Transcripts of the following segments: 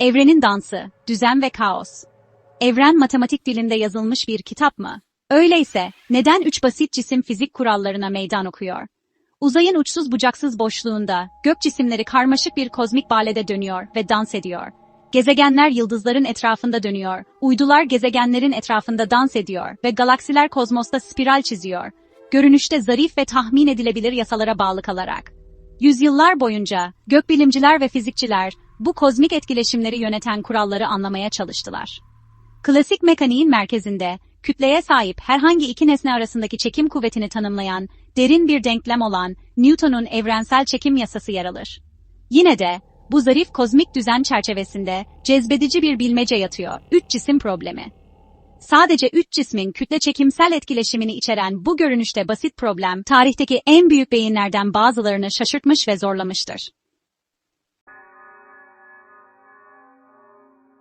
Evrenin dansı, düzen ve kaos. Evren matematik dilinde yazılmış bir kitap mı? Öyleyse neden üç basit cisim fizik kurallarına meydan okuyor? Uzayın uçsuz bucaksız boşluğunda gök cisimleri karmaşık bir kozmik balede dönüyor ve dans ediyor. Gezegenler yıldızların etrafında dönüyor, uydular gezegenlerin etrafında dans ediyor ve galaksiler kozmosta spiral çiziyor. Görünüşte zarif ve tahmin edilebilir yasalara bağlı kalarak. Yüzyıllar boyunca gökbilimciler ve fizikçiler bu kozmik etkileşimleri yöneten kuralları anlamaya çalıştılar. Klasik mekaniğin merkezinde, kütleye sahip herhangi iki nesne arasındaki çekim kuvvetini tanımlayan, derin bir denklem olan Newton'un evrensel çekim yasası yer alır. Yine de, bu zarif kozmik düzen çerçevesinde cezbedici bir bilmece yatıyor, üç cisim problemi. Sadece üç cismin kütle çekimsel etkileşimini içeren bu görünüşte basit problem, tarihteki en büyük beyinlerden bazılarını şaşırtmış ve zorlamıştır.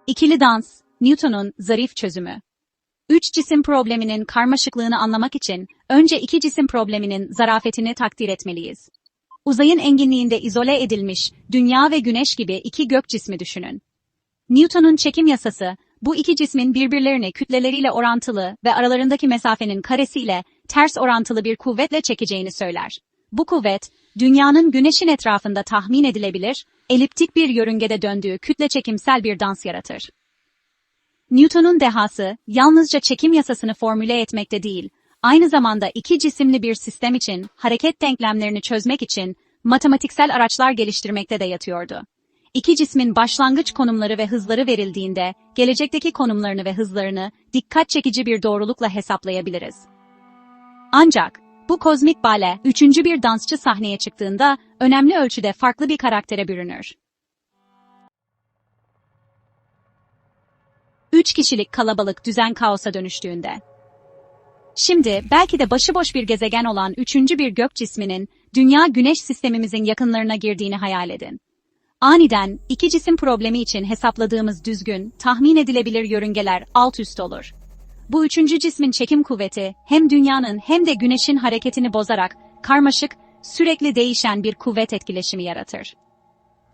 İkili dans, Newton'un zarif çözümü. Üç cisim probleminin karmaşıklığını anlamak için önce iki cisim probleminin zarafetini takdir etmeliyiz. Uzayın enginliğinde izole edilmiş Dünya ve Güneş gibi iki gök cismi düşünün. Newton'un çekim yasası, bu iki cismin birbirlerini kütleleriyle orantılı ve aralarındaki mesafenin karesiyle ters orantılı bir kuvvetle çekeceğini söyler. Bu kuvvet, Dünya'nın Güneş'in etrafında tahmin edilebilir, eliptik bir yörüngede döndüğü kütle çekimsel bir dans yaratır. Newton'un dehası, yalnızca çekim yasasını formüle etmekte değil, aynı zamanda iki cisimli bir sistem için, hareket denklemlerini çözmek için, matematiksel araçlar geliştirmekte de yatıyordu. İki cismin başlangıç konumları ve hızları verildiğinde, gelecekteki konumlarını ve hızlarını dikkat çekici bir doğrulukla hesaplayabiliriz. Ancak, bu kozmik bale, üçüncü bir dansçı sahneye çıktığında, önemli ölçüde farklı bir karaktere bürünür. Üç kişilik kalabalık düzen kaosa dönüştüğünde. Şimdi belki de başıboş bir gezegen olan üçüncü bir gök cisminin Dünya Güneş sistemimizin yakınlarına girdiğini hayal edin. Aniden iki cisim problemi için hesapladığımız düzgün, tahmin edilebilir yörüngeler alt üst olur. Bu üçüncü cismin çekim kuvveti hem dünyanın hem de güneşin hareketini bozarak karmaşık, sürekli değişen bir kuvvet etkileşimi yaratır.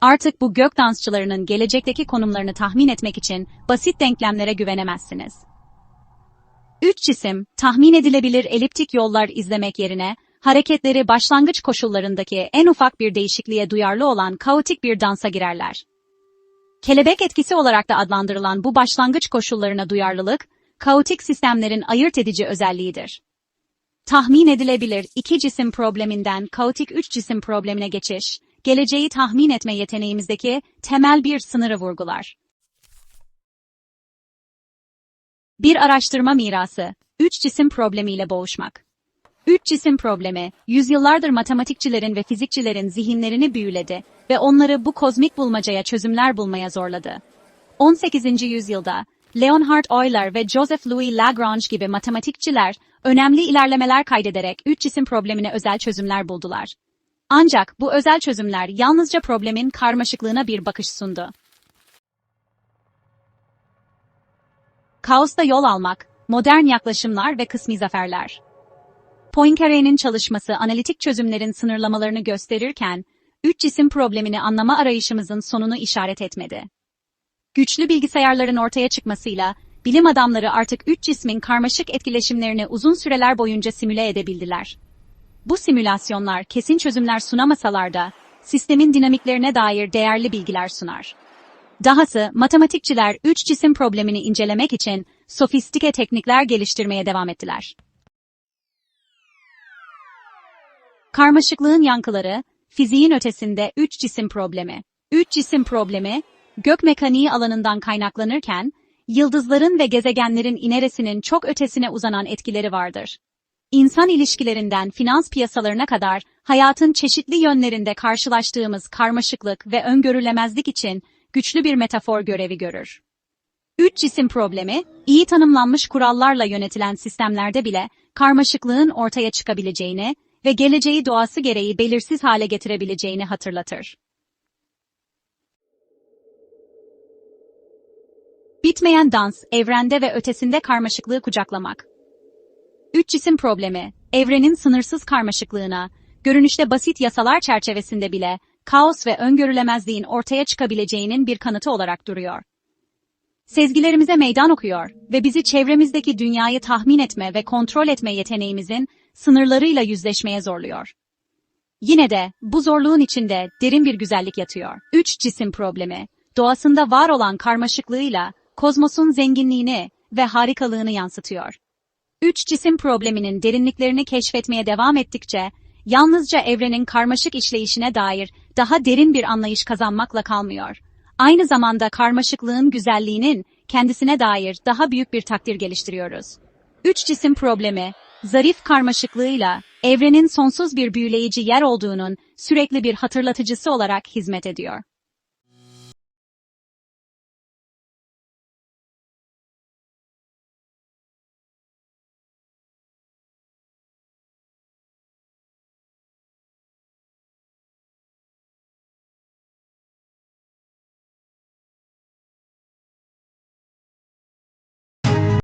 Artık bu gök dansçılarının gelecekteki konumlarını tahmin etmek için basit denklemlere güvenemezsiniz. Üç cisim, tahmin edilebilir eliptik yollar izlemek yerine, hareketleri başlangıç koşullarındaki en ufak bir değişikliğe duyarlı olan kaotik bir dansa girerler. Kelebek etkisi olarak da adlandırılan bu başlangıç koşullarına duyarlılık, kaotik sistemlerin ayırt edici özelliğidir. Tahmin edilebilir iki cisim probleminden kaotik üç cisim problemine geçiş, geleceği tahmin etme yeteneğimizdeki temel bir sınırı vurgular. Bir araştırma mirası, üç cisim problemiyle boğuşmak. Üç cisim problemi, yüzyıllardır matematikçilerin ve fizikçilerin zihinlerini büyüledi ve onları bu kozmik bulmacaya çözümler bulmaya zorladı. 18. yüzyılda, Leonhard Euler ve Joseph Louis Lagrange gibi matematikçiler önemli ilerlemeler kaydederek üç cisim problemine özel çözümler buldular. Ancak bu özel çözümler yalnızca problemin karmaşıklığına bir bakış sundu. Kaosta yol almak, modern yaklaşımlar ve kısmi zaferler. Poincaré'nin çalışması analitik çözümlerin sınırlamalarını gösterirken, üç cisim problemini anlama arayışımızın sonunu işaret etmedi. Güçlü bilgisayarların ortaya çıkmasıyla, bilim adamları artık üç cismin karmaşık etkileşimlerini uzun süreler boyunca simüle edebildiler. Bu simülasyonlar kesin çözümler sunamasalar da, sistemin dinamiklerine dair değerli bilgiler sunar. Dahası, matematikçiler üç cisim problemini incelemek için sofistike teknikler geliştirmeye devam ettiler. Karmaşıklığın yankıları, fiziğin ötesinde üç cisim problemi. Üç cisim problemi, gök mekaniği alanından kaynaklanırken, yıldızların ve gezegenlerin ineresinin çok ötesine uzanan etkileri vardır. İnsan ilişkilerinden finans piyasalarına kadar hayatın çeşitli yönlerinde karşılaştığımız karmaşıklık ve öngörülemezlik için güçlü bir metafor görevi görür. Üç cisim problemi, iyi tanımlanmış kurallarla yönetilen sistemlerde bile karmaşıklığın ortaya çıkabileceğini ve geleceği doğası gereği belirsiz hale getirebileceğini hatırlatır. Bitmeyen dans, evrende ve ötesinde karmaşıklığı kucaklamak. Üç cisim problemi, evrenin sınırsız karmaşıklığına, görünüşte basit yasalar çerçevesinde bile kaos ve öngörülemezliğin ortaya çıkabileceğinin bir kanıtı olarak duruyor. Sezgilerimize meydan okuyor ve bizi çevremizdeki dünyayı tahmin etme ve kontrol etme yeteneğimizin sınırlarıyla yüzleşmeye zorluyor. Yine de bu zorluğun içinde derin bir güzellik yatıyor. Üç cisim problemi, doğasında var olan karmaşıklığıyla kozmosun zenginliğini ve harikalığını yansıtıyor. Üç cisim probleminin derinliklerini keşfetmeye devam ettikçe, yalnızca evrenin karmaşık işleyişine dair daha derin bir anlayış kazanmakla kalmıyor. Aynı zamanda karmaşıklığın güzelliğinin kendisine dair daha büyük bir takdir geliştiriyoruz. Üç cisim problemi, zarif karmaşıklığıyla evrenin sonsuz bir büyüleyici yer olduğunun sürekli bir hatırlatıcısı olarak hizmet ediyor.